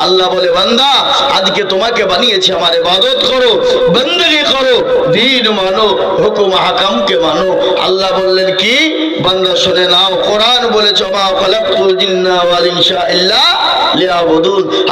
আল্লাহ বলে, বান্দা, আজকে তোমাকে বানিয়েছি, আমার ইবাদত করো, বন্দগি করো, দিন মানো, হুকুম, হাকামকে মানো। আল্লাহ বললেন, কি? বান্দা, শুনে নাও, কোরআন বলেছে, মা খালাকতুল জিন্না ওয়াল ইনসা ইল্লা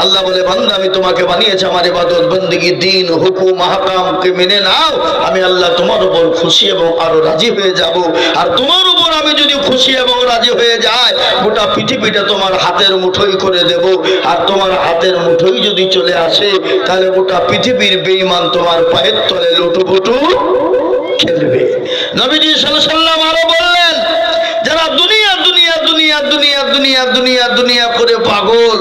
আল্লাহ বলে, বান্দা, আমি তোমাকে বানিয়েছি, আমার ইবাদত, বন্দিগি, দিন, হুকুম, মাহকামকে মেনে নাও। আমি আল্লাহ তোমার উপর খুশি এবং আরও রাজি হয়ে যাব। আর তোমার উপর আমি যদি খুশি এবং রাজি হয়ে যায় গোটা পৃথিবীটা তোমার হাতের মুঠোই করে দেব। আর তোমার হাতের মুঠোই যদি চলে আসে, তাহলে গোটা পৃথিবীর বেইমান তোমার পায়ের তলে লুটুপুটু খেলবে। নবীজি সাল্লাম আরও বললেন দুনিয়া দুনিয়া দুনিয়া দুনিয়া করে পাগল।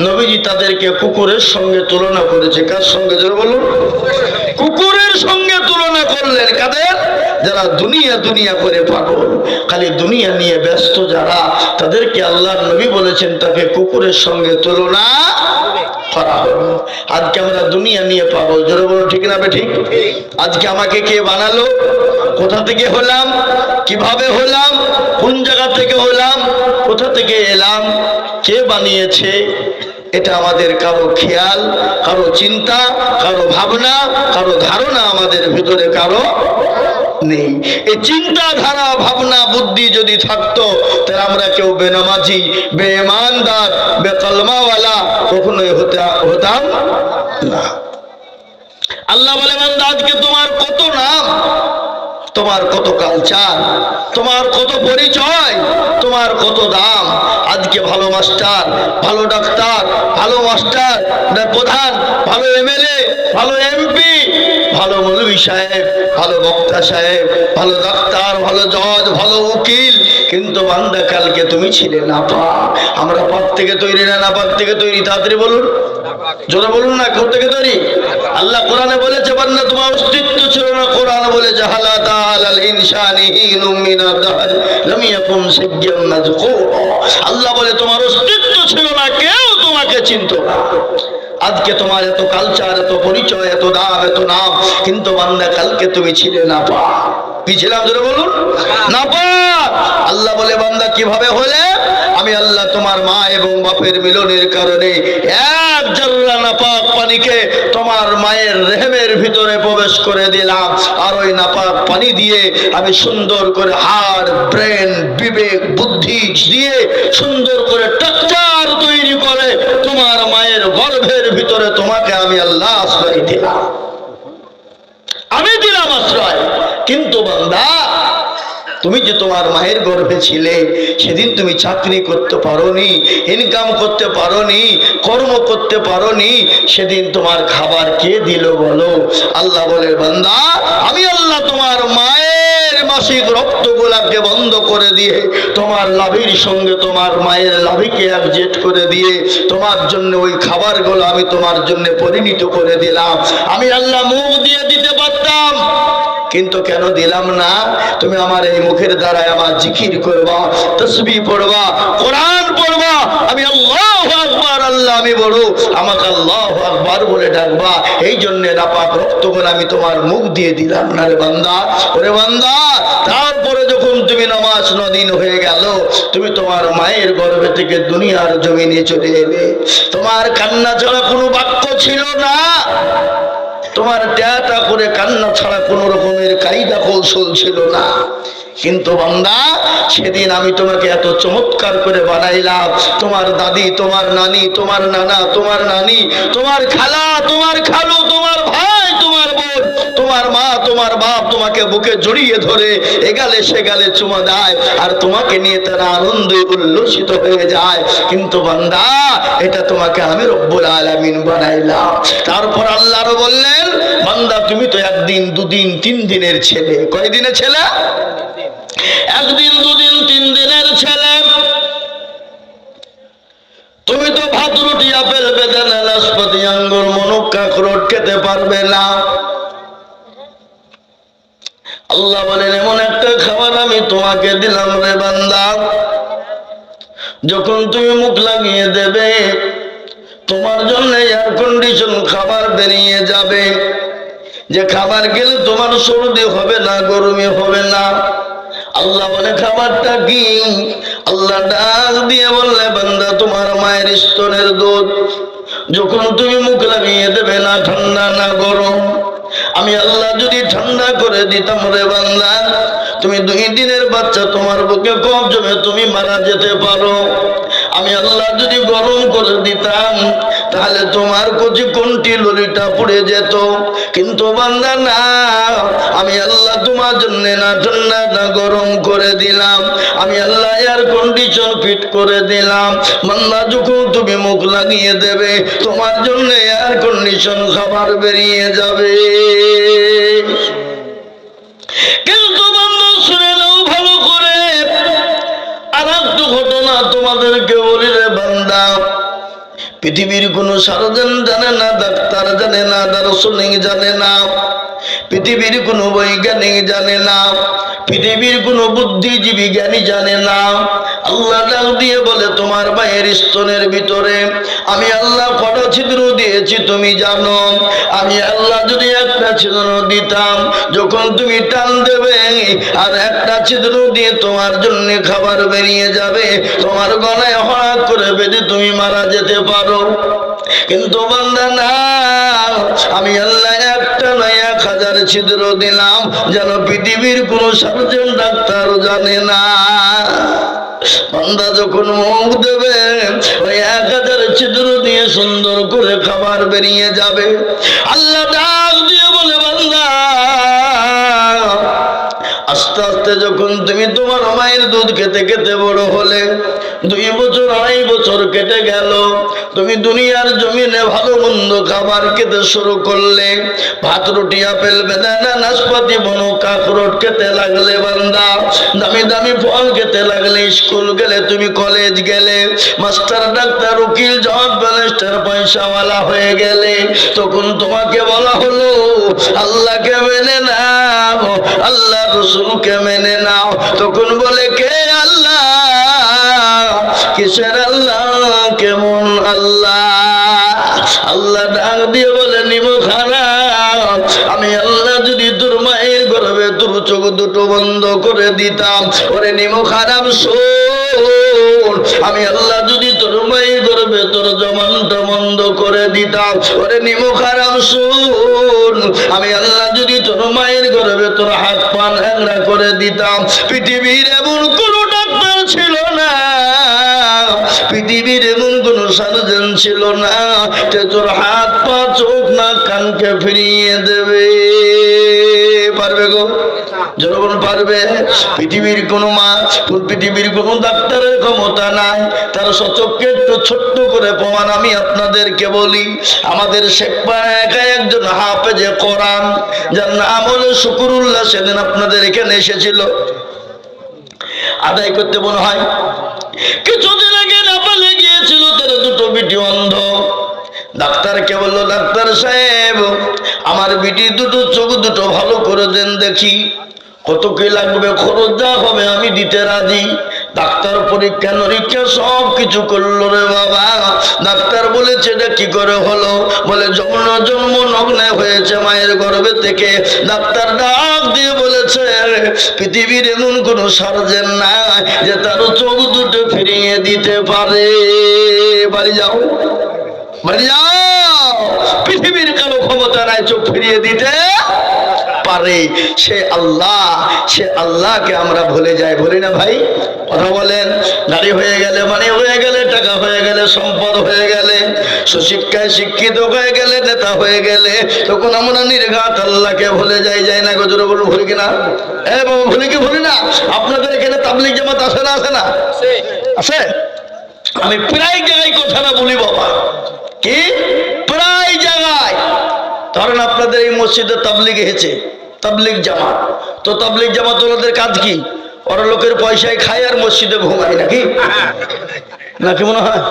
নবীজি তাদেরকে কুকুরের সঙ্গে তুলনা করেছে। কার সঙ্গে? বলুন। কুকুরের সঙ্গে তুলনা করলেন। কাদের? যারা দুনিয়া দুনিয়া করে পাগল, খালি দুনিয়া নিয়ে ব্যস্ত যারা, তাদেরকে আল্লাহ নবী বলেছেন তাকে কুকুরের সঙ্গে তুলনা করা হলো। আজকে আমরা দুনিয়া নিয়ে পাগল, জোরে বলো, ঠিক না ঠিক? আজকে আমাকে কে বানালো? কোথা থেকে হলাম? কীভাবে হলাম? কোন জায়গা থেকে হলাম? কোথা থেকে এলাম? কে বানিয়েছে? এটা আমাদের কারও খেয়াল, কারও চিন্তা, কারও ভাবনা, কারও ধারণা আমাদের ভিতরে কারও নেই। এই চিন্তাধারা, ভাবনা, বুদ্ধি যদি থাকতো, তাহলে আমরা কেউ বেনামাজি, বেঈমানদার, বেকলমাওয়ালা কখনোই হতে, হতাম না। আল্লাহ বলে আজকে তোমার কত নাম? তোমার কত কালচার? তোমার কত পরিচয়? তোমার কত দাম? আজকে ভালো মাস্টার, ভালো ডাক্তার, ভালো মাস্টার প্রধান, ভালো এমএলএ, ভালো এমপি, ভালো মৌলভী সাহেব, ভালো বক্তা সাহেব, ভালো ডাক্তার, ভালো জজ, ভালো উকিল। কিন্তু বান্দা কালকে তুমি ছিলে না পা। আমরা পাপ থেকে তৈরি না না পাপ থেকে তৈরি। তাড়াতাড়ি বলুন। জোরে বলুন না কোথা থেকে তৈরি? আল্লাহ কোরআনে বলেছে, বান্দা, তোমার অস্তিত্ব ছিল না। কোরআন বলেছে, হালা তাআলাল ইনসানি হিনুম মিনাদ দাহর, লাম ইয়াকুম সাজ্জাম মাযকুরা আল্লাহ বলে, তোমার অস্তিত্ব ছিল না, কেউ তোমাকে চিনতো না। আজকে তোমার এত কালচার এত পরিচয়, এত দাম, এত নাম, কিন্তু বান্দা, কালকে তুমি ছিলে না পা কি ছিলাম ধরে বলুন? না পা আল্লাহ বলে, বান্দা, কীভাবে হলে? আমি আল্লাহ তোমার মা এবং বাপের মিলনের কারণে এক জর্রা নাপাক পানিকে তোমার মায়ের রেহেমের ভিতরে প্রবেশ করে দিলাম। আর ওই নাপাক পানি দিয়ে আমি সুন্দর করে হাড়, ব্রেন, বিবেক, বুদ্ধি দিয়ে সুন্দর করে টাকচার তৈরি করে তোমার মায়ের গর্ভের ভিতরে তোমাকে আমি আল্লাহ আশ্রয় দিলাম। আমি দিলাম আশ্রয়। কিন্তু বান্দা তুমি যে তোমার মায়ের গর্ভে ছিলে, সেদিন তুমি চাকরি করতে পারোনি ইনকাম করতে পারোনি, কর্ম করতে পারোনি, সেদিন তোমার খাবার কে দিল বলো? আল্লাহ বলে, বান্দা, আমি আল্লাহ তোমার মায়ের মাসিক রক্ত গোলাপকে বন্ধ করে দিয়ে, তোমার লাভির সঙ্গে তোমার মায়ের লাভিকে একজেট করে দিয়ে, তোমার জন্য ওই খাবারগুলো আমি তোমার জন্য পরিণত করে দিলাম। আমি আল্লাহ মুখ দিয়ে দিতে পারতাম। কিন্তু কেন দিলাম না? তুমি আমার এই মুখের দ্বারায় আমার জিকির করবা, তসবি পড়বা, কোরআন পড়বা। আমি আল্লাহ আকবার, আল্লাহ আমি বড়। আমাকে আল্লাহ আকবার বলে ডাকবা। এই জন্য নাপাক রক্তগুলো আমি তোমার মুখ দিয়ে দিলাম না রে বান্দা। ওরে বান্দা, তারপরে যখন তুমি নামাজ নদিন হয়ে গেল, তুমি তোমার মায়ের গর্ভে থেকে দুনিয়ার জমিনে চলে এলে। তোমার কান্না ছাড়া কোনো বাক্য ছিল না। তোমার ট্যাটা করে কান্না ছাড়া কোনো রকমের কায়দা কৌশল ছিল না। কিন্তু বান্দা, সেদিন আমি তোমাকে এত চমৎকার করে বানাইলাম। তোমার দাদি, তোমার নানি, তোমার নানা, তোমার নানি, তোমার খালা, তোমার খালু, তোমার ভাই তোমার মা, তোমার বাপ তোমাকে বুকে জড়িয়ে ধরে এগালে সে গালে চুমা দেয় আর তোমাকে নিয়ে তারা আনন্দে উল্লসিত হয়ে যায়। কিন্তু বান্দা, এটা তোমাকে আমি রব্বুল আলামিন বানাইলাম। তারপর আল্লাহর বললেন, বান্দা, তুমি তো একদিন, দুদিন, তিন দিনের ছেলে। কয়দিনের ছেলে? একদিন, দুদিন, তিন দিনের ছেলে। তুমি তো ভাত রুটি, আপেল বেদানা নাশপাতি আঙ্গুর মনুক কাঁকরোট খেতে পারবে না। আল্লাহ বলেন, এমন একটা খাবার আমি তোমাকে দিলাম রে বান্দা। যখন তুমি মুখ লাগিয়ে দেবে, তোমার জন্য এয়ার কন্ডিশন খাবার বেরিয়ে যাবে। যে খাবার গেলে তোমার সর্দি হবে না, গরমে হবে না। আল্লাহ বলে, খাবারটা কি? আল্লাহ ডাক দিয়ে বললে, বান্দা, তোমার মায়ের স্তনের দুধ। যখন তুমি মুখ লাগিয়ে দেবে না, ঠান্ডা না গরম আমি আল্লাহ যদি ঠান্ডা করে দিতাম রে বান্দা, তুমি দুই দিনের বাচ্চা তোমার বুকে কম জমে তুমি মারা যেতে পারো। আমি আল্লাহ যদি গরম করে দিতাম তাহলে তোমার কচি কোনটি ললিটা পড়ে যেত? কিন্তু বান্দা না, আমি আল্লাহ তোমার জন্য না ঠান্ডা না গরম করে দিলাম। আমি আল্লাহ এয়ার কন্ডিশন ফিট করে দিলাম। বান্দা, যখন তুমি মুখ লাগিয়ে দেবে, তোমার জন্য এয়ার কন্ডিশন খাবার বেরিয়ে যাবে। কিন্তু বান্দা, শুনে নাও ভালো করে। আর ঘটনা তোমাদেরকে বলি রে বান্দা। পৃথিবীর কোন সার্জন জানে না, ডাক্তার জানে না দার্শনিক জানে না। পৃথিবীর কোন বৈজ্ঞানিক জানে না। পৃথিবীর কোন বুদ্ধিজীবী জ্ঞানী জানে না। আল্লাহ ডাক দিয়ে বলে, তোমার মায়ের স্তনের ভিতরে আমি আল্লাহ কটা ছিদ্র দিয়েছি তুমি জানো। আমি আল্লাহ যদি একটা ছিদ্র দিতাম, যখন তুমি টান দেবে আর একটা ছিদ্র দিয়ে তোমার জন্য খাবার বেরিয়ে যাবে, তোমার গলায় হঠাৎ করে বেঁধে তুমি মারা যেতে পারো। কিন্তু বান্দা না, আমি আল্লাহ ছিদ্র দিলাম, যেন পৃথিবীর কোন সার্জন ডাক্তার জানে না। বান্দা যখন মুখ দেবে, ওই এক হাজার ছিদ্র দিয়ে সুন্দর করে খাবার বেরিয়ে যাবে। আল্লাহ ডাক দিয়ে বলে, বান্দা, আস্তে আস্তে যখন তুমি তোমার মায়ের দুধ খেতে খেতে বড় হলে দুই বছর, আড়াই বছর কেটে গেল। তুমি দুনিয়ার জমিনে ভালো মন্দ খাবার খেতে শুরু করলে, ভাত, রুটি, আপেল, বেদানা, নাশপাতি, বনো কাকরোট খেতে লাগলে বান্দা। দামি দামি ফল খেতে লাগলে স্কুল গেলে, তুমি কলেজ গেলে। মাস্টার, ডাক্তার, উকিল জজ ব্যালেস্টার পয়সাওয়ালা হয়ে গেলে। তখন তোমাকে বলা হলো, আল্লাহকে মেনে নাও। আল্লাহ রসুলকে মেনে নাও। তখন বলে, কে আল্লাহ? কিসের আল্লাহ? কেমন আল্লাহ? আল্লাহ ডাক দিয়ে বলে খারাপ আমি আল্লাহ যদি তোর মায়ের গর্বে চোখ দুটো বন্ধ করে দিতাম, ওরে নিম খারাপ আমি আল্লাহ যদি তোর জমানটা বন্ধ করে দিতাম। ওরে নিম খারাপ শোন। আমি আল্লাহ যদি তোর মায়ের গর্বে তোর হাত পা ন্যাংরা করে দিতাম, পৃথিবীর এমন কোনো ডাক্তার ছিল না। পৃথিবীর এমন কোন সার্জন ছিল না যে তোর হাত পা, চোখ না কানকে ফিরিয়ে দেবে। পারবে গো? যখন পারবে। পৃথিবীর কোনো মা পৃথিবীর কোনো ডাক্তারের ক্ষমতা নাই। তার সচককে একটু ছোট্ট করে প্রমাণ আমি আপনাদেরকে বলি। আমাদের শেখপাড়া একা একজন হাফেজে কোরআন, যার নাম হলো শুকুরুল্লাহ, সেদিন আপনাদের এখানে এসেছিল। আদায় করতে মনে হয়। কিছুদিন আগে নেপালে গিয়েছিল, তার দুটো বিটি অন্ধ। ডাক্তারকে বলল, ডাক্তার সাহেব, আমার বিটি দুটো চোখ দুটো ভালো করে দেন দেখি। কত কি লাগবে, খরচ যা হবে, আমি দিতে রাজি। ডাক্তার পরীক্ষা, নিরীক্ষা, সব কিছু করল রে বাবা। ডাক্তার বলেছে এটা কি করে হলো? বলে জন্ম জন্ম নগ্নে হয়েছে মায়ের গর্ভে থেকে। ডাক্তার ডাক দিয়ে বলেছে, পৃথিবীর এমন কোন সার্জেন নাই যে তার চোখ দুটো ফিরিয়ে দিতে পারে। বাড়ি যাও। বাড়ি যাও। পৃথিবীর কারও ক্ষমতা নাই, চোখ ফিরিয়ে দিতে। পারে। সে আল্লাহ সে আল্লাহকে আমরা ভুলে যাই। ভুলি না ভাই? কথা বলেন। নারী হয়ে গেলে মানে হয়ে গেলে টাকা হয়ে গেলে সম্পদ হয়ে গেলে সুশিক্ষায় শিক্ষিত হয়ে গেলে নেতা হয়ে গেলে তখন আমরা নির্ঘাত আল্লাহকে ভুলে যাই যাই না গজর বলুন ভুলি কিনা? এ বাবা ভুলি কি ভুলি না? আপনাদের এখানে তাবলিক জামাত আসে না আসে না? আছে আমি প্রায় জায়গায় কথাটা বলি বাবা। কি? প্রায় জায়গায়। ধরেন আপনাদের এই মসজিদে তাবলিগ হয়েছে। তাবলিগ জামাত। তো তাবলিগ জামাত ওনাদের কাজ কি? ওরা লোকের পয়সায় খায় আর মসজিদে ঘুমায় নাকি? নাকি মনে হয়?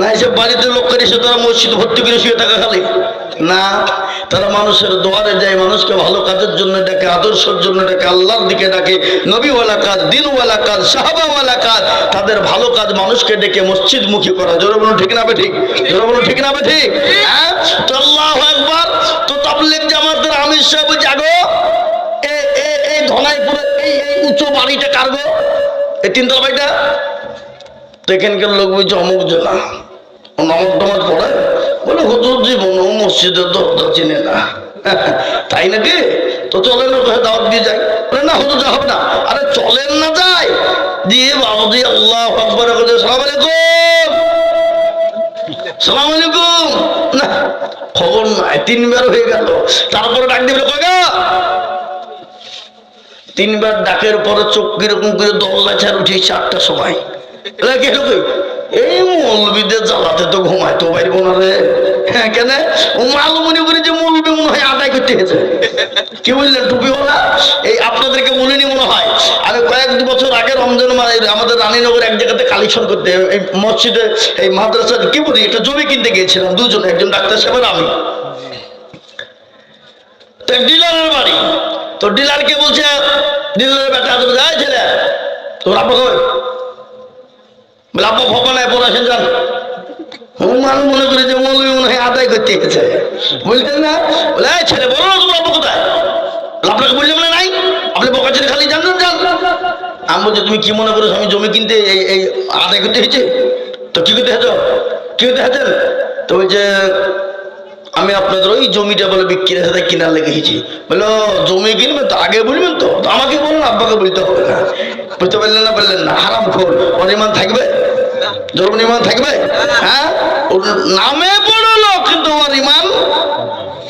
না, এসব বাড়িতে এসে তারা মসজিদ ভর্তি করে শুয়ে থাকা খালি। না, তারা মানুষের দোয়ারে যায়, মানুষকে ভালো কাজের জন্য ডাকে, আদর্শের জন্য ডাকে, আল্লাহর দিকে ডাকে, নবীওয়ালা কাজ, দিনওয়ালা কাজ, সাহাবাওয়ালা কাজ, তাদের ভালো কাজ মানুষকে ডেকে মসজিদ মুখী করা। জোরে বলুন, ঠিক না বে ঠিক? জোরে বলুন, ঠিক না বে ঠিক? হ্যাঁ? জামাতের জাগো। এই ধনাইপুরে এই এই উঁচু বাড়িটা কারগো এই তিনতলা বাড়িটা? তো এখানকার লোক বলছে, অমুক ও নামাজ টামাজ পড়ে। বলে, হুজুর জীবন মসজিদের দরজা চিনে না। তাই নাকি? তো চলেন না কোথায় দাওয়াত দিয়ে যাই। বলে, না হুজুর যা হবে না। আরে, চলেন না যাই। দিয়ে বাবুজি, আল্লাহ আকবর সালাম আলাইকুম। সালাম আলাইকুম। খবর নাই তিনবার হয়ে গেল। তারপরে ডাক দিবে কয়গা তিনবার ডাকের পরে চোখ কীরকম করে দল্লা ছাড় উঠে চারটার সময়। কি? এই মৌলবিদের জ্বালাতে তো ঘুমাইতো পারব না রে। হ্যাঁ কেন? ও মাল মনে করে যে মৌলবি মনে হয় আদায় করতে গেছে। কি বললেন টুপিওয়ালা? এই আপনাদেরকে বলিনি মনে হয়? আমি কয়েক দু বছর আগে রমজান মানে আমাদের রানীনগর এক জায়গাতে কালেকশন করতে, এই মসজিদে, এই মাদ্রাসা কি বলি, একটা জমি কিনতে গিয়েছিলাম, দুজন, একজন ডাক্তার সাহেব আর আমি। তো ডিলারের বাড়ি। তো ডিলারকে বলছে, ডিলারের বেটা ছেলে। তোর কই? বলে, আব্বা ভবনায় পড়াছেন যান। হুমান মনে করে যে মৌলবি মনে হয় আদায় করতে গেছে বুঝলেন না? বলে ছেলে বলো না তোমার আব্বা কোথায়? আপনাকে বললাম না নাই? আপনি বকাচের খালি জানলেন জান আমি বলছি, তুমি কি মনে করো আমি জমি কিনতে এই এই আদায় করতে হয়েছে তো কি করতে হেছো কি করতে হেছেন তো বলছে আমি আপনাদের ওই জমিটা বলে বিক্রির সাথে কিনার লেগেছি বলল জমি কিনবেন তো, আগে বলবেন তো? আমাকে বলুন আব্বাকে বলতে হবে না। বুঝতে পারলেন না? বললেন, না হারাম খোর অনিমান থাকবে? জরুর ইমান থাকবে? হ্যাঁ? নামে পড়ল কিন্তু ওর ইমান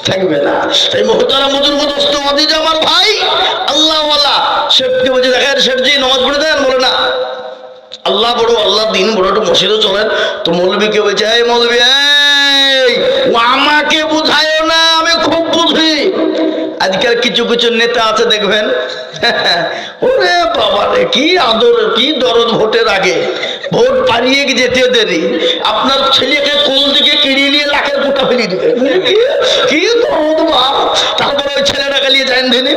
থাকবে না। এই মহতারা মজুর মদস্ত মাদিজ আমার ভাই। আল্লাহ ওয়ালা। শেখকে বলছে, দেখেন শেখজি নামাজ পড়ে দেন, বলে না। আল্লাহ বড়, আল্লাহ দিন বড়, একটু মসজিদও চলেন। তো মৌলবীকে বলছে, এই মৌলবী, এই, ও কিছু কিছু নেতা আছে দেখবেন। ওরে বাবা রে কি আদর, কি দরদ ভোটের আগে। ভোট পারিয়ে যেতে দেরি। আপনার ছেলেকে কোল দিকে কিনিয়ে নিয়ে লাখের ফুটা ফেলিয়ে দিবে। কি- দরদ বাপ তারপরে ওই ছেলেটাকে নিয়ে যান দিনে।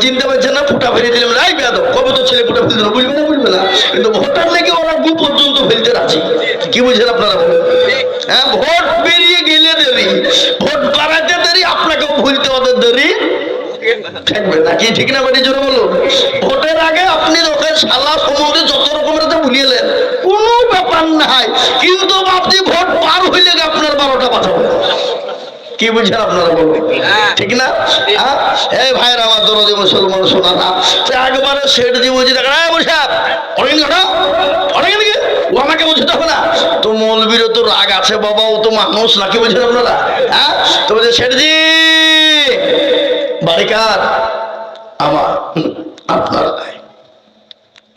চিনতে পারছে না ফুটা ফেলে দিলাম। রাই বেয়াদ কবে তো ছেলে ফুটা ফেলতে বুঝবে না বুঝবে না। কিন্তু ভোটার লেগে ওরা দু পর্যন্ত ফেলতে রাজি। কি বুঝছেন আপনারা বলেন? হ্যাঁ ভোট পেরিয়ে গেলে দেরি। ভোট দেরি ভুলতে ওদের দেরি? থাকবে নাকি? ঠিক না বাড়ি জোরে বলুন ভোটের আগে আপনি লোকের শালা সম্বন্ধে যত রকমের তো ভুলিয়েলেন কোনো ব্যাপার নাই। কিন্তু আপনি ভোট পার হইলে আপনার বারোটা কি আপনারা বলবেন ঠিক না? হ্যাঁ? এই আমার দরদি মুসলমান শোনা না। একবারে সেট দিয়ে বুঝি দেখা বসে অনেক অনেক দিকে ও আমাকে বুঝতে হবে না। তো মৌলবীরও তো রাগ আছে বাবা ও তো মানুষ নাকি বুঝছেন আপনারা? হ্যাঁ? তো বলছে শেঠজি বাড়িকার আমার, আপনার নাই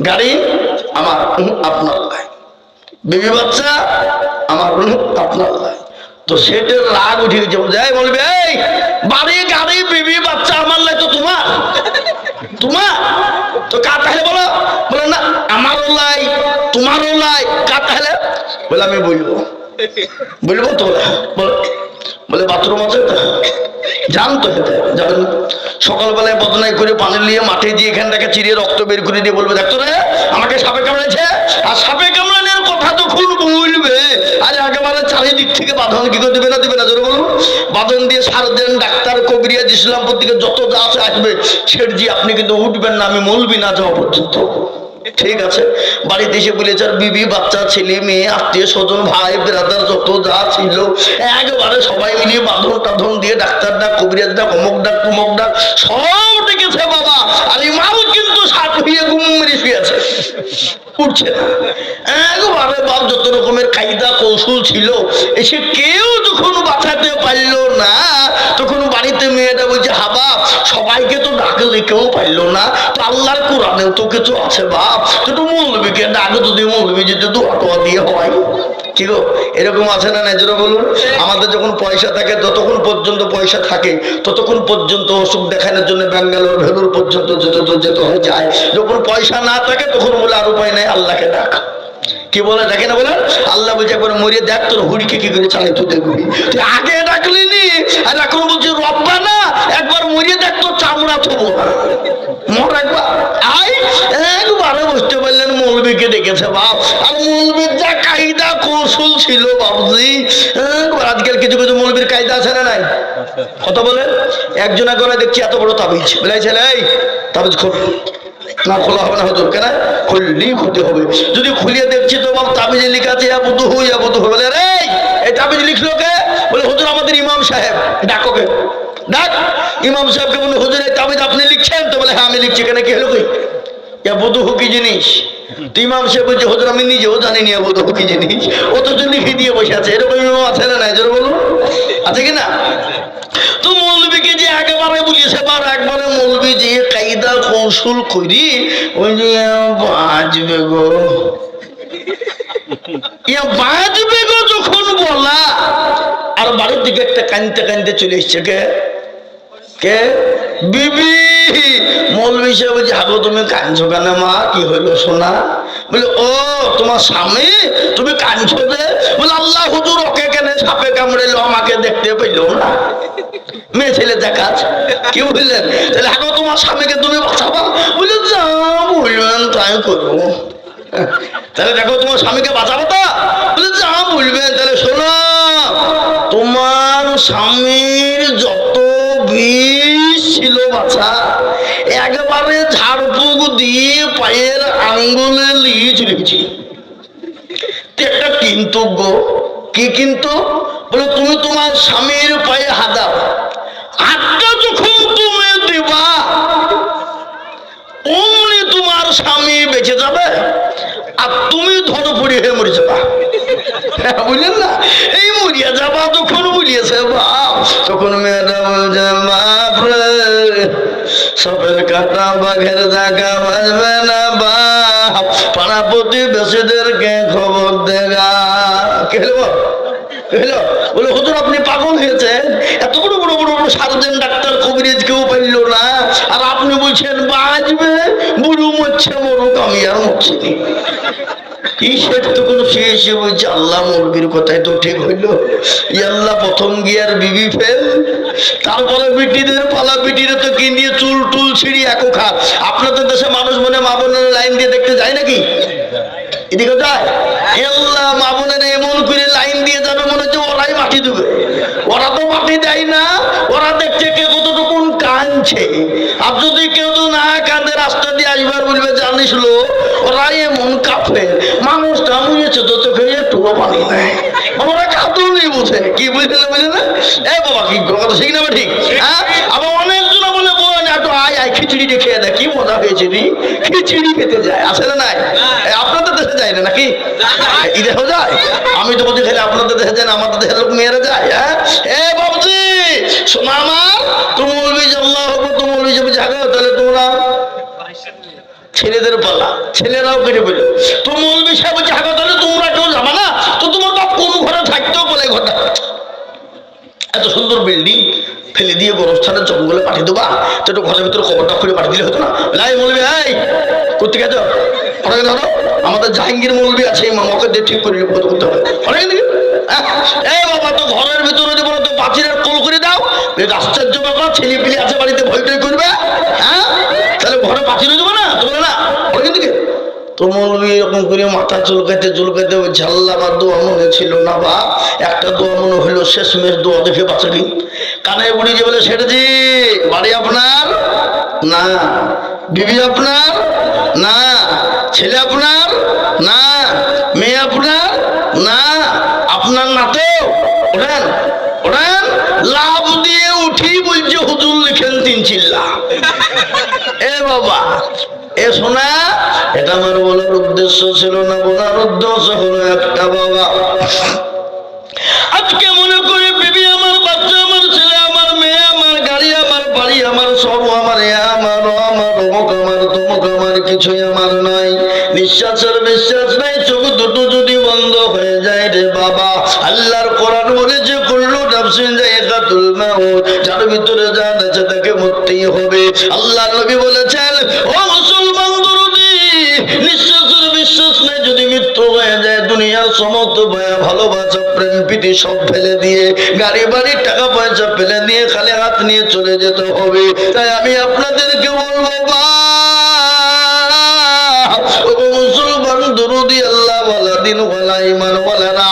গাড়ি আমার, আপনার নাই বেবি বাচ্চা আমার, আপনার নাই তো সেটার রাগ উঠে গেছে এই বলবে, এই, বাড়ি, গাড়ি, বিবি বাচ্চা আমার লাই তো তোমার। তোমার? তো কার তাহলে বলো? বলে না, আমারও লাই, তোমারও লাই। কার তাহলে? বলে আমি বলব। বলব তো বলে বাথরুম আছে তো। যান তো হেঁটে যাবেন সকালবেলায় বদনাই করে পানি নিয়ে মাঠে দিয়ে এখানটাকে চিরিয়ে রক্ত বের করে দিয়ে বলবে, দেখতো রে, আমাকে সাপে কামড়েছে? আর সাপে কামড়ানোর কথা তো যখন বলবে। আর একেবারে চারিদিক থেকে বাঁধন কি করে দেবে না দেবে না, জোরে বলুন। বাঁধন দিয়ে সার দেন, ডাক্তার কবিরিয়াজ ইসলামপুর থেকে যত যা আসবে শেঠজি আপনি কিন্তু উঠবেন না, আমি মলবি না যাওয়া পর্যন্ত। ঠিক আছে? বাড়িতে এসে বলেছে আর বিবি, বাচ্চা, ছেলে, মেয়ে, আত্মীয় স্বজন, ভাই ব্রাদার যত যা ছিল, একবারে সবাই মিলিয়ে বাঁধন টাধন দিয়ে ডাক্তার ডাক, কবিরাজ ডাক, অমুক ডাক, তুমক ডাক, সব ডেকেছে বাবা। আর ইমাম কিন্তু সাত হয়ে গুম মেরে শুয়ে আছে উঠছে না। একবারে বাপ যত রকমের কায়দা কৌশল ছিল, এসে কেউ যখন বাঁচাতে পারল না, তখন বাড়িতে মেয়েটা বলছে হাবা সবাইকে তো ডাকলে কেউ পারল না। তো আল্লাহর কোরআনেও তো কিছু আছে বাপ। তো মৌলবীকে ডাকে, যদি মৌলবী যদি দোয়া টোয়া দিয়ে হয়। কি গো, এরকম আছে না নেজরা বলুন? আমাদের যখন পয়সা থাকে যতক্ষণ পর্যন্ত পয়সা থাকে। ততক্ষণ পর্যন্ত ওষুধ দেখানোর জন্য ব্যাঙ্গালোর, ভেলুর পর্যন্ত যেতে যেতে হয়ে যায়। যখন পয়সা না থাকে, তখন বলে আর উপায় নাই, আল্লাহকে ডাক। কি বলে দেখে না বলে? আল্লাহ বলছে, একবার মরিয়ে দেখ, তোর হুড়িকে কি করে চালাই তুই দেখবি? তুই আগে ডাকলি নি, আর এখন বলছি রব্বা না মরিয়ে দেখ, তোর চামড়া থবো মর বুঝতে পারলেন ডেকেছে বাপ। আর যা কায়দা ছিল আজকাল কিছু কিছু কায়দা না দেখছি এত বড় তাবিজ। বলে ছেলে, এই তাবিজ খোল। না, খোলা হবে না কেন? হবে। যদি খুলিয়ে দেখছি তো বাবা তাবিজে লেখা আছে ইয়া বুধু হু ইয়া বুধু বলে রে এই তাবিজ লিখলো কে? বলে, হুজুর আমাদের ইমাম সাহেব, ডাকো কে? ডাক। ইমাম সাহেবকে বলে হুজুর, এই তাবিজ আপনি লিখছেন তো? বলে হ্যাঁ আমি লিখছি। কেন কি হলো কই? ইয়া বুধু কি জিনিস? তো ইমাম সাহেব বলছে, হুজুর, আমি নিজেও জানি না বুধু কি জিনিস। ও তো লিখে দিয়ে বসে আছে। এরকম ইমাম আছে না নাই? বলুন। আছে কি না? তো মৌলবীকে যে একেবারে বলিয়েছে, বার একবারে মৌলবী যে কায়দা কৌশল করি ওই যে বাজবে গো। ইয়া বাজবে গো যখন বলা, আর বাড়ির দিকে একটা কানতে কানতে চলে এসছে কে? কে? বিবি। তুমি কাঁদছো কেন মা? কি সোনা? বলে, ও, তোমার স্বামী? তুমি কাঁদছো বলে, আল্লাহ হুজুর ওকে কেন সাপে কামড়েলো আমাকে দেখতে পেল না। মেয়ে ছেলে কি তাহলে, হাগো, তোমার স্বামীকে তুমি বাঁচাবা? বলে, যা বলবেন তাই করব। তাহলে দেখো, তোমার স্বামীকে বাঁচাবো তো? বলে, যা বলবেন, তাহলে শোনো, তোমার স্বামীর যত ছিল বাছা, একবারে ঝাড়ফুঁক দিয়ে পায়ের আঙ্গুলে লিয়ে চলে একটা কিন্তু কি কিন্তু বলে, তুমি তোমার স্বামীর পায়ে হাত দাও। হাতটা যখন তুমি দিবা, অমনি তোমার স্বামী বেঁচে যাবে। আর তুমি ধরো পড়ে হয়ে মরে যাবা হ্যাঁ, বুঝলেন না? এই মরিয়া যাবা যখন বলিয়েছে বাপ তখন মেয়েটা বলছে বাপ সবের কাটা বাঘের দেখা বাজবে না বাপ। পাড়া প্রতিবেশীদেরকে খবর দেগা। কে হলো কে বলে হুজুর আপনি পাগল হয়েছেন? এত বড় বড় বড় বড় সার্জেন ডাক্তার কবিরেজ কেউ পাইল না। আর আপনি বলছেন বাজবে বুড়ো মরছে মরুক আমি আর মরছি। কিসের তো কোনো সে আল্লাহ মুরগির কথাই তো ঠিক হইল। প্রথম গিয়ার বিবি ফেল, তারপরে বিটিদের পালা, বিটিরে তো কি দিয়ে চুল টুল ছিঁড়ি খা আপনাদের দেশে মানুষ মনে মা বোনের লাইন দিয়ে দেখতে যায় নাকি? এদিকে যায়। মা বোনেরা এমন করে লাইন দিয়ে যাবে, মনে হচ্ছে ওরাই মাটি দেবে। ওরা তো মাটি দেয় না, ওরা দেখছে কে কতটুকুন কাঁদছে। আর যদি কেউ তো না আসবার বলবে জানিস লো ওরা এমন কাঁপে। মানুষটা মুড়িয়েছে তো চোখে একটুও পানি নেয় আমরা কাঁদুনি বুঝে। কি বুঝলে বুঝলে না? এ বাবা কি কথা ঠিক না ঠিক? হ্যাঁ? আবার অনেকজন বলে একটু আয় আয় খিচুড়ি দিয়ে খেয়ে দেয় কি মজা হয়েছে রে। খিচুড়ি খেতে যায় আসে না নাই? আপনাদের দেশে যায় না নাকি? যায়? আমি তো বলছি খালি আপনাদের দেশে যায় না আমাদের দেশের লোক মেয়েরা যায় হ্যাঁ? এ বাবুজি শোনা আমার তুমি বলবি যে আল্লাহ তুমি বলবি যে জাগো তাহলে তোমরা ছেলেদের পালা, ছেলেরাও কেটে পেল তো মৌলবি সাহেব বলছে হাগো তাহলে তোমরা কেউ যাবে না? তো তোমার বাপ কোন ঘরে থাকতো বলে ঘরটা এত সুন্দর বিল্ডিং ফেলে দিয়ে গরমস্থানে জঙ্গলে পাঠিয়ে দেবা। তো একটু ঘরের ভিতরে খবরটা করে পাঠিয়ে দিলে হতো না? লাই মৌলবি, এই করতে গেছো অনেক ধরো। আমাদের জাহাঙ্গীর মৌলবি আছে মামাকে দিয়ে ঠিক করে করতে হবে। অনেক এই বাবা, তো ঘরের ভিতরে দেবো তো পাঁচিরের কোল করে দাও। আশ্চর্য ব্যাপার ছেলে পিলি আছে বাড়িতে, ভয় টয় করবে? হ্যাঁ? ঘরে পাঁচিরে দেবো না? তো বলে না। অনেক দিকে তো মৌলবি এরকম করে মাথা চুলকাইতে চুলকাইতে ওই ঝাল্লা বা দোয়া মনে ছিল না বা? একটা দোয়া মনে হলো শেষমেশ দোয়া দেখে বাঁচালি। কানে বুড়ি যে বলে সেটাজি বাড়ি আপনার? না। বিবি আপনার? না। ছেলে আপনার? না। মেয়ে আপনার? না। আপনার না তো ওঠেন। ওঠেন? লাভ দিয়ে উঠি বলছে, হুজুর লিখেন তিন চিল্লা। এ বাবা, এ শোনা, এটা আমার বলার উদ্দেশ্য ছিল না, বলার উদ্দেশ্য হলো একটা বাবা। আজকে মনে করে বিবি আমার বাচ্চা, আমার ছেলে, আমার মেয়ে, আমার গাড়ি, আমার বাড়ি, আমার সব আমার, এ আমার আমার, অমুক আমার, তমুক আমার, কিছুই আমার নয় নিঃশ্বাসের বিশ্বাস নাই, চোখ দুটো যদি বন্ধ হয়ে যায় রে বাবা। আল্লাহর কোরআন বলেছে, কুল্লু নাফসিন যার ভিতরে জান আছে তাকে মরতেই হবে। আল্লাহ নবী বলেছেন, ও মুসলমান বিশ্বাস নেই, যদি মৃত্যু হয়ে যায়, দুনিয়ার সমস্ত ভয়া, ভালোবাসা টাকা পয়সা ফেলে দিয়ে খালি হাত নিয়ে চলে যেতে হবে। তাই আমি বলব মুসলমান দুরুদি, আল্লাহ দিন ওয়ালা ইমান না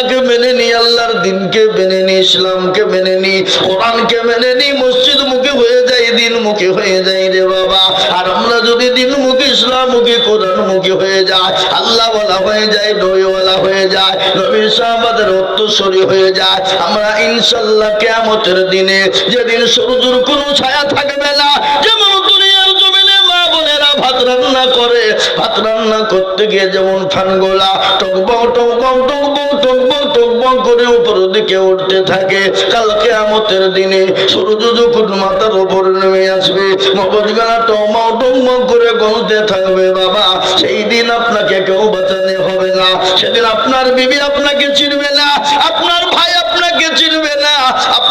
আল্লাহকে মেনে নি, আল্লাহর দিনকে মেনে নি, ইসলামকে মেনে নি, কোরআনকে মেনে নি মসজিদ মুখে হয়ে দিনমুখী হয়ে যাই রে বাবা। আর আমরা যদি দিনমুখী, ইসলামমুখী, কোরআনমুখী হয়ে যায় আল্লাহ বলা হয়ে যায় নবীওয়ালা হয়ে যায় নবীর সাহাবাদের উত্তরসরি হয়ে যায় আমরা ইনশাল্লাহ কেয়ামতের দিনে যেদিন সূর্যের কোনো ছায়া থাকবে না, যেমন দুনিয়ার জমিনে মা বোনেরা ভাত রান্না করে, ভাত রান্না করতে গিয়ে যেমন ফানগোলা টকবং টকবং টকবং টকবং টকবং করে উপরের দিকে উঠতে থাকে। কাল কেয়ামতের দিনে সূর্য যখন মাথার উপরে নেমে আসবে মগজগানা টমাও টকবং করে গলতে থাকবে, বাবা, সেই দিন আপনাকে কেউ বাঁচানো হবে না। সেদিন আপনার বিবি আপনাকে চিনবে না, আপনার ভাই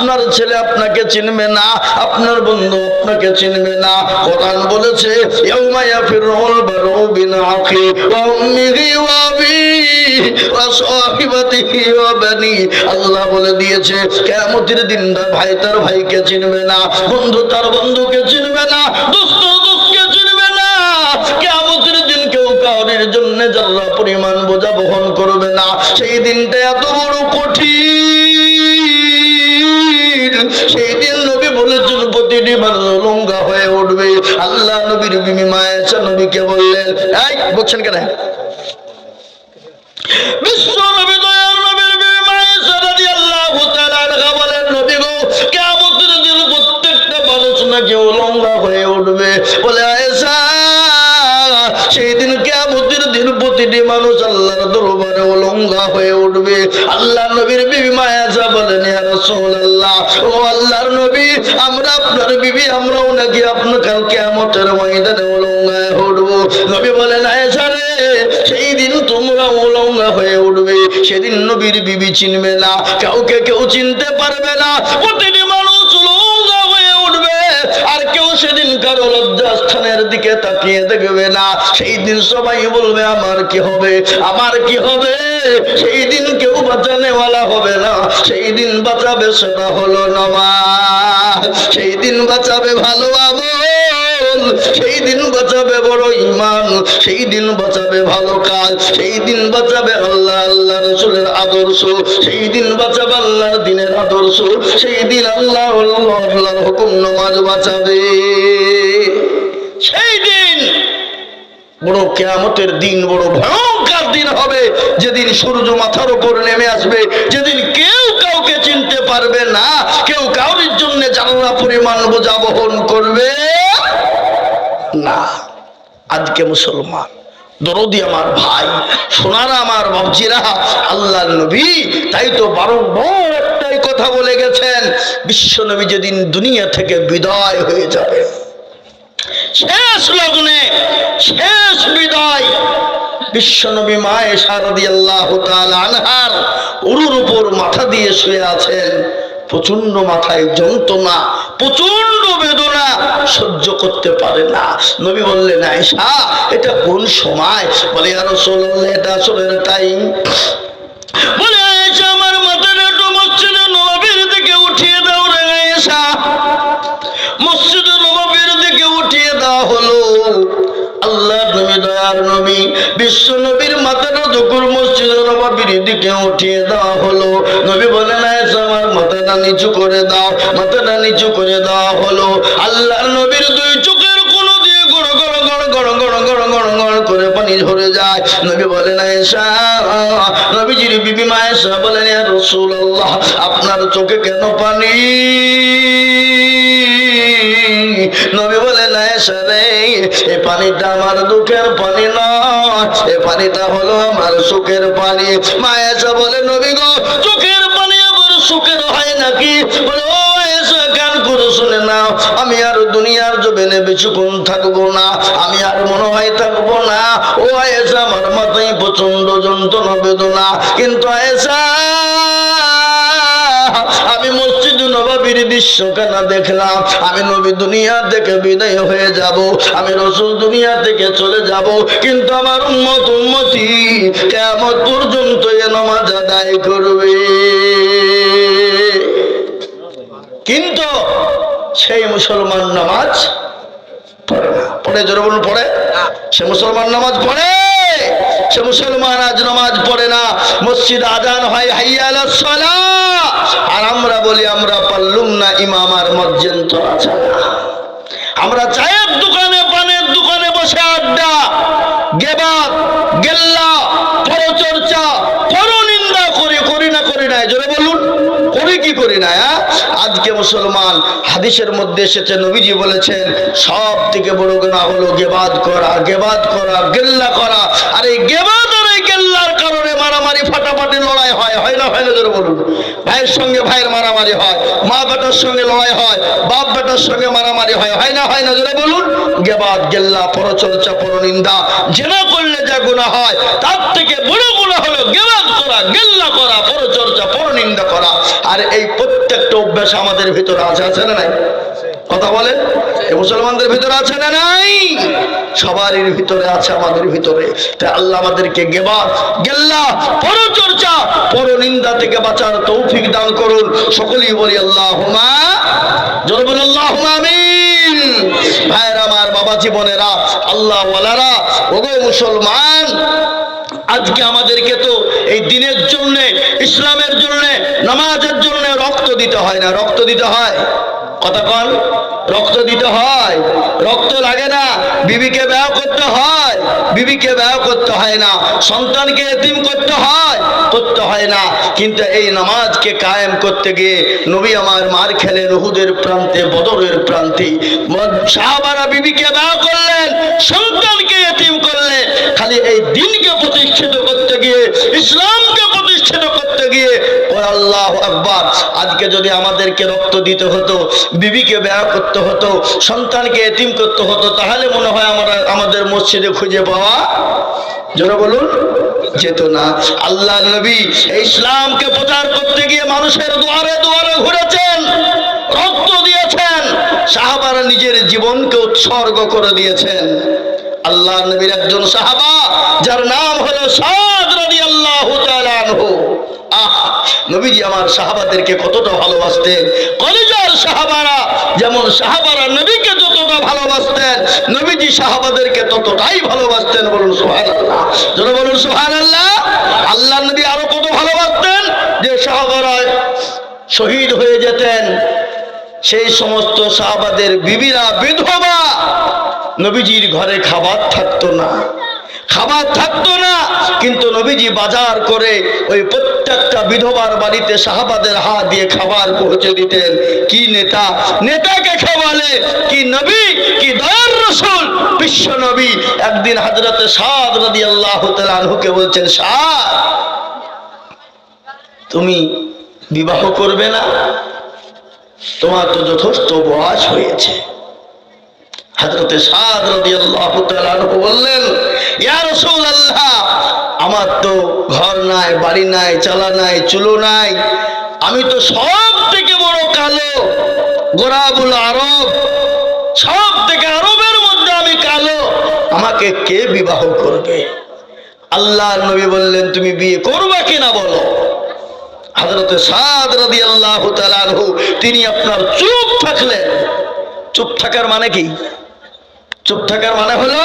আপনার ছেলে আপনাকে চিনবে না, আপনার বন্ধু আপনাকে চিনবে না। কোরআন বলেছে, ইয়াউমা ইয়াফিরুল বারু ওয়া সাহিবাতিহি ওয়া বানি। আল্লাহ বলে দিয়েছে, কিয়ামতের দিন ভাই তার ভাইকে চিনবে না, বন্ধু তার বন্ধুকে চিনবে না, দোস্ত দোস্তকে চিনবে না। কিয়ামতের দিন কেউ কাউরির জন্য যারা পরিমাণ বোঝা বহন করবে না। সেই দিনটা এত বড় কঠিন। নবীকে বললেন, এই বলছেন কেন? দিন মানুষ দিন দিন দরবারে উলঙ্গা হয়ে উঠবে। আল্লাহ নবীর বিবি মায়েশা বলেন নবী, আমরা আপনার বিবি আমরাও নাকি আপনার কালকে ময়দানে নবী বলেন সেই দিন তোমরা উলঙ্গা হয়ে উঠবে সেদিন নবীর বিবি চিনবে না, কাউকে কেউ চিনতে পারবে না। প্রতিটি মানুষ সেদিন কারও লজ্জাস্থানের দিকে তাকিয়ে দেখবে না। সেই দিন সবাই বলবে, আমার কি হবে? আমার কি হবে? সেই দিন কেউ বাঁচানেওয়ালা হবে না। সেই দিন বাঁচাবে সেটা হলো নমা সেই দিন বাঁচাবে ভালো আমল। সেই দিন বড় ইমান, সেই দিন বাঁচাবে ভালো কাজ, সেই দিন বাঁচাবে আল্লাহ আল্লাহ রসুলের আদর্শ, সেই দিন বাঁচাবে আল্লাহর দিনের আদর্শ, সেই দিন আল্লাহ আল্লাহ, আল্লাহর হুকুম নমাজ বাঁচাবে। সেই দিন বড় কেয়ামতের দিন, বড় ভয়ঙ্কর দিন হবে, যেদিন সূর্য মাথার উপর নেমে আসবে, যেদিন কেউ কাউকে চিনতে পারবে না, কেউ কাউরির জন্য জানলা পরিমাণ বোঝা বহন করবে না। আজকে মুসলমান। দরদি আমার ভাই, সোনারা আমার বাবজিরা আল্লাহ নবী, তাই তো বারংবার একটাই কথা বলে গেছেন, বিশ্ব নবী যেদিন দুনিয়া থেকে বিদায় হয়ে যাবে। শেষ লগ্নে, শেষ বিদায়। বিশ্বনবী মায়ে সারদি আল্লাহ আনহার, উরুর উপর মাথা দিয়ে শুয়ে আছেন। প্রচণ্ড মাথায় যন্ত্রণা প্রচণ্ড বেদনা সহ্য করতে পারে না। নবী বললেন আয়সা এটা কোন সময়? বলে আরও চললে এটা আসলের টাইম বলে আয়সা আমার মাথাটা একটু নবাবের দিকে উঠিয়ে দাও রে আয়সা মসজিদে নবাবের দিকে উঠিয়ে দেওয়া হলো। আল্লাহ নবী, দয়ার নবী, বিশ্ব নবীর মাথাটা দুকুর মসজিদ নবাবির দিকে উঠিয়ে দেওয়া হলো। নবী বলে না আমার মাথাটা নিচু করে দাও, মাথাটা নিচু করে দেওয়া হলো আল্লাহ নবীর দুই চোখের কোনো দিয়ে গড় গড় গড় গড় গড় গড় গড় গড় করে পানি ঝরে যায়। নবী বলে না এসা নবীজির বিবি মায়েশা বলেন, ইয়া রাসূলুল্লাহ, আপনার চোখে কেন পানি? নবী না রে, এ পানিটা আমার দুঃখের পানি নয়, এ পানিটা হলো আমার সুখের পানি। মায়েশা বলে নবী গো, চোখের সুখের হয় নাকি? বলে, ও, এসে গান করে, শুনে আমি আর দুনিয়ার জবেনে বেশিক্ষণ থাকব না। আমি আর মনে হয় থাকব না। ও এসে আমার মাথায় প্রচণ্ড যন্ত্রণা, বেদনা। কিন্তু এসা আমি মসজিদ নবাবির দৃশ্যখানা দেখলাম। আমি নবী দুনিয়া থেকে বিদায় হয়ে যাব। আমি রসুল দুনিয়া থেকে চলে যাব। কিন্তু আমার উম্মত উম্মতি কেমন পর্যন্ত এ নামাজ আদায় করবে। কিন্তু সেই মুসলমান নামাজ পড়ে না। পড়ে জোরে বলুন পড়ে? সে মুসলমান নামাজ পড়ে? সে মুসলমান আজ নামাজ পড়ে না। মসজিদ আজান হয় হাইয়াল আর আমরা বলি আমরা পারলুম না ইমাম আর মজ্জেন তো আছে না আমরা চায়ের দোকানে পানের দোকানে বসে আড্ডা গেবাত গেল্লা পরচর্চা পরনিন্দা করি করি না করি না জোরে বলুন। করি কি করি না হ্যাঁ? আজকে মুসলমান হাদিসের মধ্যে এসেছে, নবীজি বলেছেন সব থেকে বড় গুণা হলো গেবাদ করা গেবাদ করা, গেল্লা করা, আর এই গেবাদ হয় না বলুন। ভাইয়ের সঙ্গে ভাইয়ের মারামারি হয়, মা বেটার সঙ্গে লড়াই হয়, বাপ বেটার সঙ্গে মারামারি হয় হয় না হয় না, জোরে বলুন। গেবাদ, গেল্লা পরচর্চা পরনিন্দা জেনা করলে যা গুণা হয়, তার থেকে বড় গুণা হলো গেবাদ করা, গেল্লা করা পরচর্চা পরনিন্দা করা। আর এই প্রত্যেকটা অভ্যাস আমাদের ভিতরে আছে আছে না নাই? কথা বলেন, এ মুসলমানদের ভিতরে আছে না নাই? সবারই ভিতরে আছে, আমাদের ভিতরে। তাই আল্লাহ আমাদেরকে গেবা, গেল্লা, পরচর্চা, পরনিন্দা থেকে বাঁচার তৌফিক দান করুন। সকলেই বলি আল্লাহ হুমা জোর বলে আল্লাহ আমিন। ভাইয়ের, আমার বাবা জীবনেরা, আল্লাহ ওয়ালারা, ওগো মুসলমান, আজকে আমাদেরকে তো এই দিনের জন্য, ইসলামের জন্য, নামাজের জন্য রক্ত দিতে হয় না। রক্ত দিতে হয়। কন রক্ত দিতে হয়, রক্ত লাগে না, বিবিকে ব্যয় করতে হয়, বিবিকে ব্যয় করতে হয় না, সন্তানকে এতিম করতে হয় করতে হয় না, কিন্তু এই নামাজকে কায়েম করতে গিয়ে নবী আমার মার খেলে রহুদের প্রান্তে, বদরের প্রান্তে সাহাবারা বিবিকে ব্যয় করলেন, সন্তানকে এতিম করলেন। খালি এই দিনকে প্রতিষ্ঠিত করতে গিয়ে, ইসলামকে প্রতিষ্ঠিত করতে গিয়ে আল্লাহ আকবার, আজকে যদি আমাদেরকে রক্ত দিতে হতো, বিবিকে ব্যয় করতে হতো, সন্তানকে এতিম করতে হতো, তাহলে মনে হয় আমরা আমাদের মসজিদে খুঁজে পাওয়া জোরে বলুন, যেত না। আল্লাহ নবী ইসলামকে প্রচার করতে গিয়ে মানুষের দুয়ারে দুয়ারে ঘুরেছেন, রক্ত দিয়েছেন, সাহাবারা নিজের জীবনকে উৎসর্গ করে দিয়েছেন। আল্লাহ নবীর একজন সাহাবা, যার নাম হলো সাদ রাদিয়াল্লাহু তাআলা আনহু। আহ, নবীজি আমার সাহাবাদেরকে কতটা ভালোবাসতেন। কলিজার সাহাবারা যেমন সাহাবারা নবীকে যতটা ভালোবাসতেন, নবীজি সাহাবাদেরকে ততটাই ভালোবাসতেন, বলুন সুবহানাল্লাহ। যারা বলুন সুবহানাল্লাহ। আল্লাহ নবী আরও কত ভালোবাসতেন যে সাহাবারা শহীদ হয়ে যেতেন। সেই সমস্ত সাহাবাদের বিবিরা বিধবা নবীজির ঘরে খাবার থাকতো না। খাবার থাকতো না, কিন্তু নবীজি বাজার করে ওই প্রত্যেকটা বিধবার বাড়িতে সাহাবাদের হাত দিয়ে খাবার পৌঁছে দিতেন। কি নেতা? নেতাকে খাওয়ালে কি নবী, কি দয়ার রসুল? বিশ্ব নবী। একদিন হাজরতে সাদ নদী আল্লাহ আনহুকে বলছেন, সাদ, তুমি বিবাহ করবে না? তোমার তো যথেষ্ট বয়স হয়েছে। হাজরতে সাদ তাআলা আনহু বললেন আমার তো ঘর নাই, বাড়ি নাই, চালা নাই, চুলো নাই, আমি তো সব থেকে বড় কালো গোরাবুল আরব সব থেকে আরবের মধ্যে আমি কালো, আমাকে কে বিবাহ করবে? আল্লাহ নবী বললেন, তুমি বিয়ে করবা কিনা বলো? হজরত সাদ রাদি আল্লাহ তিনি আপনার চুপ থাকলেন। চুপ থাকার মানে কি? চুপ থাকার মানে হলো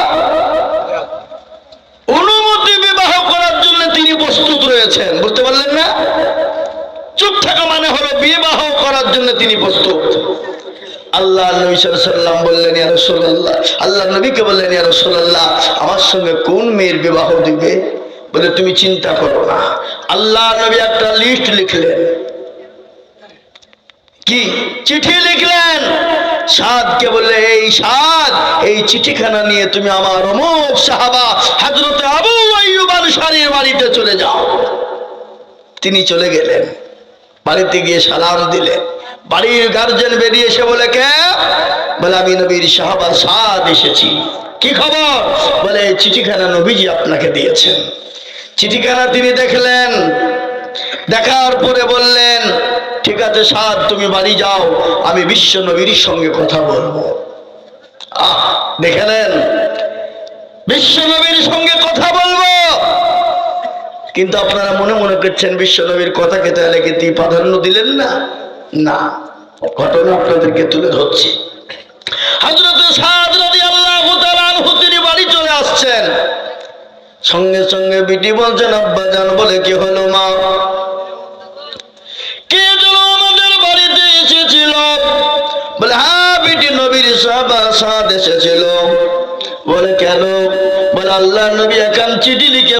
অনুমতি বিবাহ করার জন্য তিনি প্রস্তুত রয়েছেন, বুঝতে পারলেন না? চুপ থাকা মানে হলো বিবাহ করার জন্য তিনি প্রস্তুত। আল্লাহ নবী সাল্লাম বললেন, ইয়া রাসূলুল্লাহ আল্লাহ নবীকে বললেন, ইয়া রাসূলুল্লাহ, আমার সঙ্গে কোন মেয়ের বিবাহ দিবে? বলে, তুমি চিন্তা করো না। আল্লাহ নবী একটা লিস্ট লিখলেন। কি? চিঠি লিখলেন। সাদকে বললে, এই সাদ, এই চিঠিখানা নিয়ে তুমি আমার অমুক সাহাবা হাজরতে আবু আইয়ুব আনসারীর বাড়িতে চলে যাও। তিনি চলে গেলেন। বাড়িতে গিয়ে সালাম দিলেন। বাড়ির গার্জেন বেরিয়ে এসে বলে, কে? বলে, আমি নবীর সাহাবা সাদ এসেছি। কি খবর? বলে চিঠিখানা নবীজি আপনাকে দিয়েছেন। চিঠিখানা তিনি দেখলেন দেখার পরে বললেন, ঠিক আছে সাদ, তুমি বাড়ি যাও, আমি বিশ্ব নবীর সঙ্গে কথা বলব। আহ, দেখে নেন, বিশ্ব নবীর সঙ্গে কথা বলব। কিন্তু আপনারা মনে মনে করছেন, বিশ্ব নবীর কথাকে তাহলে কি তিনি প্রাধান্য দিলেন না? না, ঘটনা আপনাদেরকে তুলে ধরছি। হজরত সাদ রাদিয়াল্লাহু তাআলা তিনি বাড়ি চলে আসছেন। সঙ্গে সঙ্গে বিটি বলছেন, আব্বা জান বলে কি হলো মা? কে যেন আমাদের বাড়িতে এসেছিল? বলে হ্যাঁ বিটি নবীর সাহাবা সাদ এসেছিল। বলে, কেন? বলে আল্লাহ নবী একান চিঠি লিখে